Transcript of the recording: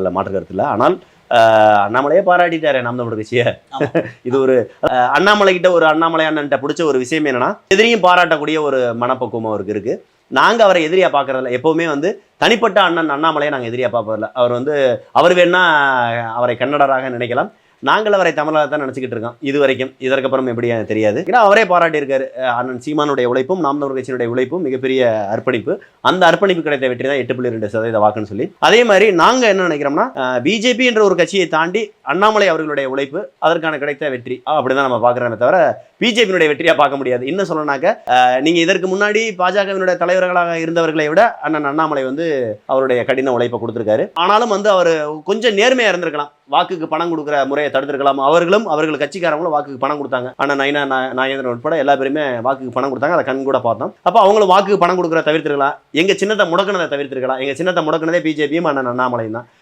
அதில் மாற்று கருத்து இல்லை. ஆனால் அண்ணாமலையே பாராட்டிட்டாரு நாம் தமிழர் கட்சியை இது ஒரு அண்ணாமலை கிட்ட ஒரு அண்ணாமலை அண்ணன்ட்ட பிடிச்ச ஒரு விஷயம் என்னன்னா எதிரியும் பாராட்டக்கூடிய ஒரு மனப்பக்குவம் அவருக்கு இருக்கு. நாங்க அவரை எதிரியா பார்க்கறதில்ல எப்பவுமே வந்து தனிப்பட்ட அண்ணன் அண்ணாமலையை நாங்க எதிரியா பார்ப்பதில்ல அவர் வந்து அவர் வேணா அவரை கன்னடராக நினைக்கலாம். நாங்கள் அவரை தமிழாக தான் நினச்சிக்கிட்டு இருக்கோம். இது வரைக்கும் இதற்கப்புறம் எப்படி தெரியாது. ஏன்னா அவரே பாராட்டியிருக்காரு அஹ் அண்ணன் சீமானுடைய உழைப்பும் நாம் தமிழ் கட்சியினுடைய உழைப்பும் மிகப்பெரிய அர்ப்பணிப்பு. அந்த அர்ப்பணிப்பு கிடைத்த வெற்றி தான் எட்டு புள்ளி ரெண்டு சதவீத வாக்குன்னு சொல்லி. அதே மாதிரி நாங்கள் என்ன நினைக்கிறோம்னா பிஜேபி என்ற ஒரு கட்சியை தாண்டி அண்ணாமலை அவர்களுடைய உழைப்பு அதற்கான கிடைத்த வெற்றி. அப்படிதான் நம்ம பார்க்குறோமே தவிர பிஜேபியினுடைய வெற்றியாக பார்க்க முடியாது. இன்னும் சொல்லணாக்க நீங்கள் இதற்கு முன்னாடி பாஜகவினுடைய தலைவர்களாக இருந்தவர்களை விட அண்ணன் அண்ணாமலை வந்து அவருடைய கடின உழைப்பை கொடுத்துருக்காரு. ஆனாலும் வந்து அவர் கொஞ்சம் நேர்மையாக இருந்திருக்கலாம். வாக்குக்கு பணம் கொடுக்குற முறையை தடுத்திருக்கலாம். அவர்களும் அவர்கள் கட்சிக்காரங்களும் வாக்குக்கு பணம் கொடுத்தாங்க. அண்ணன் நயனா நாயேந்திரன் உட்பட எல்லா பேருமே வாக்குக்கு பணம் கொடுத்தாங்க. அதை கண் கூட பார்த்தோம். அப்போ அவங்களும் வாக்குக்கு பணம் கொடுக்குற தவிர்த்திருக்கலாம். எங்கள் சின்னத்தை முடக்கினதை தவிர்த்திருக்கலாம். எங்கள் சின்னத்தை முடக்கினதே பிஜேபியும் அண்ணன் அண்ணாமலையும் தான்.